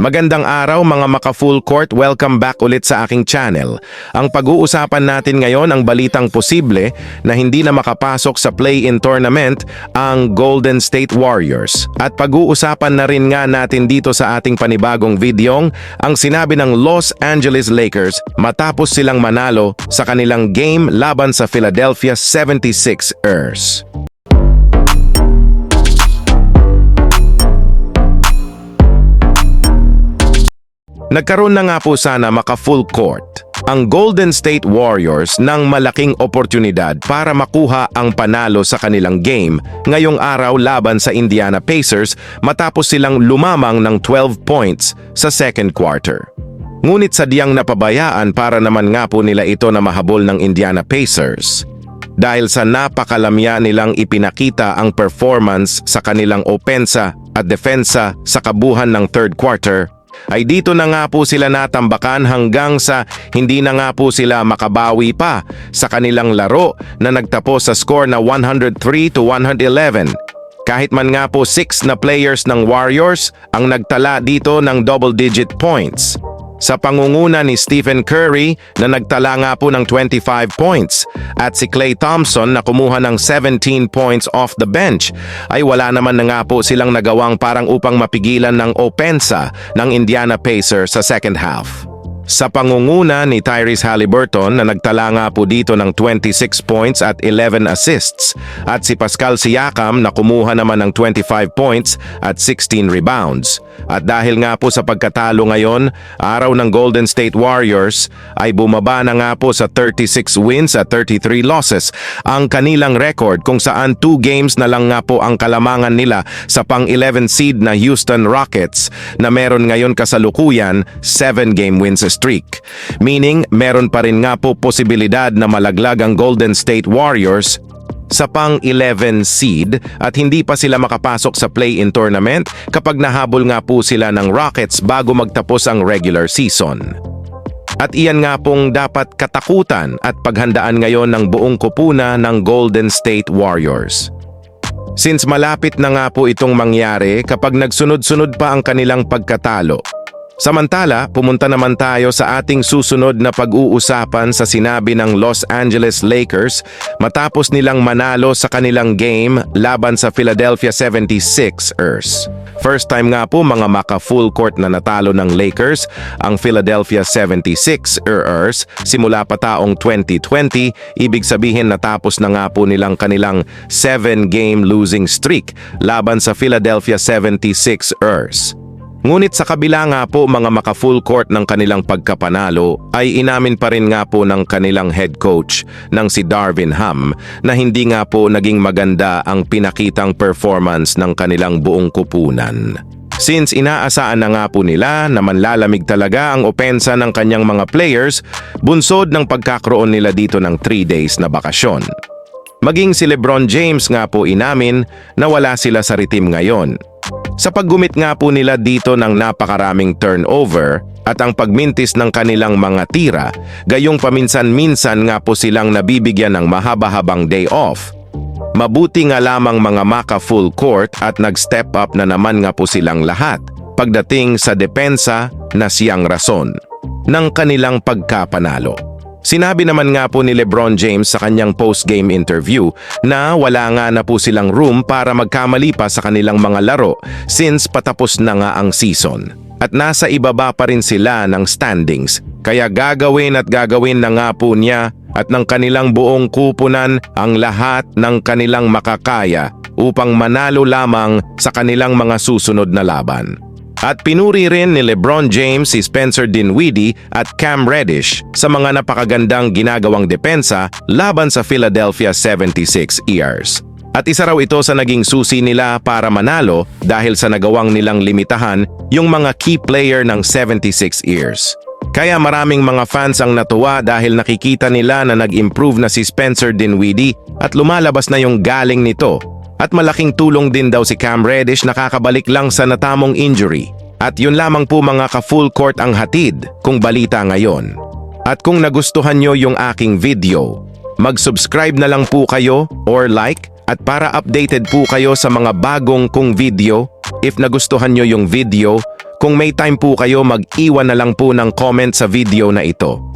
Magandang araw mga maka full court, welcome back ulit sa aking channel. Ang pag-uusapan natin ngayon ang balitang posible na hindi na makapasok sa play-in tournament ang Golden State Warriors. At pag-uusapan na rin nga natin dito sa ating panibagong videong ang sinabi ng Los Angeles Lakers matapos silang manalo sa kanilang game laban sa Philadelphia 76ers. Nagkaroon na nga po sana maka full court ang Golden State Warriors ng malaking oportunidad para makuha ang panalo sa kanilang game ngayong araw laban sa Indiana Pacers matapos silang lumamang ng 12 points sa second quarter. Ngunit sadyang napabayaan para naman nga po nila ito na mahabol ng Indiana Pacers. Dahil sa napakalamya nilang ipinakita ang performance sa kanilang opensa at defensa sa kabuhan ng third quarter, ay dito na nga po sila natambakan hanggang sa hindi na nga po sila makabawi pa sa kanilang laro na nagtapos sa score na 103 to 111. Kahit man nga po 6 na players ng Warriors ang nagtala dito ng double-digit points. Sa pangunguna ni Stephen Curry na nagtala nga po ng 25 points at si Klay Thompson na kumuha ng 17 points off the bench ay wala naman na nga po silang nagawang parang upang mapigilan ng opensa ng Indiana Pacers sa second half. Sa pangunguna ni Tyrese Halliburton na nagtala nga po dito ng 26 points at 11 assists at si Pascal Siakam na kumuha naman ng 25 points at 16 rebounds. At dahil nga po sa pagkatalo ngayon, araw ng Golden State Warriors ay bumaba na nga po sa 36 wins at 33 losses ang kanilang record kung saan 2 games na lang nga po ang kalamangan nila sa pang-11 seed na Houston Rockets na meron ngayon kasalukuyan 7 game wins streak. Meaning, meron pa rin nga po posibilidad na malaglag ang Golden State Warriors sa pang-11 seed at hindi pa sila makapasok sa play-in tournament kapag nahabol nga po sila ng Rockets bago magtapos ang regular season. At iyan nga pong dapat katakutan at paghandaan ngayon ng buong kupuna ng Golden State Warriors. Since malapit na nga po itong mangyari kapag nagsunod-sunod pa ang kanilang pagkatalo, Samantala, pumunta naman tayo sa ating susunod na pag-uusapan sa sinabi ng Los Angeles Lakers matapos nilang manalo sa kanilang game laban sa Philadelphia 76ers. First time nga po mga maka full court na natalo ng Lakers ang Philadelphia 76ers simula pa taong 2020, ibig sabihin natapos na nga po nilang kanilang 7-game losing streak laban sa Philadelphia 76ers. Ngunit sa kabila nga po mga maka-full court ng kanilang pagkapanalo ay inamin pa rin nga po ng kanilang head coach ng si Darvin Ham na hindi nga po naging maganda ang pinakitang performance ng kanilang buong kupunan. Since inaasaan na nga po nila na manlalamig talaga ang opensa ng kanyang mga players, bunsod ng pagkakaroon nila dito ng 3 days na bakasyon. Maging si Lebron James nga po inamin na wala sila sa ritim ngayon sa paggumit nga po nila dito ng napakaraming turnover at ang pagmintis ng kanilang mga tira, gayong paminsan-minsan nga po silang nabibigyan ng mahaba-habang day off. Mabuti nga lamang mga maka full court at nag-step up na naman nga po silang lahat pagdating sa depensa na siyang rason ng kanilang pagkapanalo. Sinabi naman nga po ni Lebron James sa kanyang post-game interview na wala nga na po silang room para magkamali pa sa kanilang mga laro since patapos na nga ang season. At nasa ibaba pa rin sila ng standings kaya gagawin at gagawin na nga po niya at ng kanilang buong kupunan ang lahat ng kanilang makakaya upang manalo lamang sa kanilang mga susunod na laban. At pinuri rin ni Lebron James si Spencer Dinwiddie at Cam Reddish sa mga napakagandang ginagawang depensa laban sa Philadelphia 76 ers At isa raw ito sa naging susi nila para manalo dahil sa nagawang nilang limitahan yung mga key player ng 76 ers Kaya maraming mga fans ang natuwa dahil nakikita nila na nag-improve na si Spencer Dinwiddie at lumalabas na yung galing nito at malaking tulong din daw si Cam Reddish nakakabalik lang sa natamong injury. At yun lamang po mga ka-full court ang hatid kung balita ngayon. At kung nagustuhan nyo yung aking video, mag-subscribe na lang po kayo or like at para updated po kayo sa mga bagong kong video. If nagustuhan nyo yung video, Kung may time po kayo, mag-iwan na lang po ng comment sa video na ito.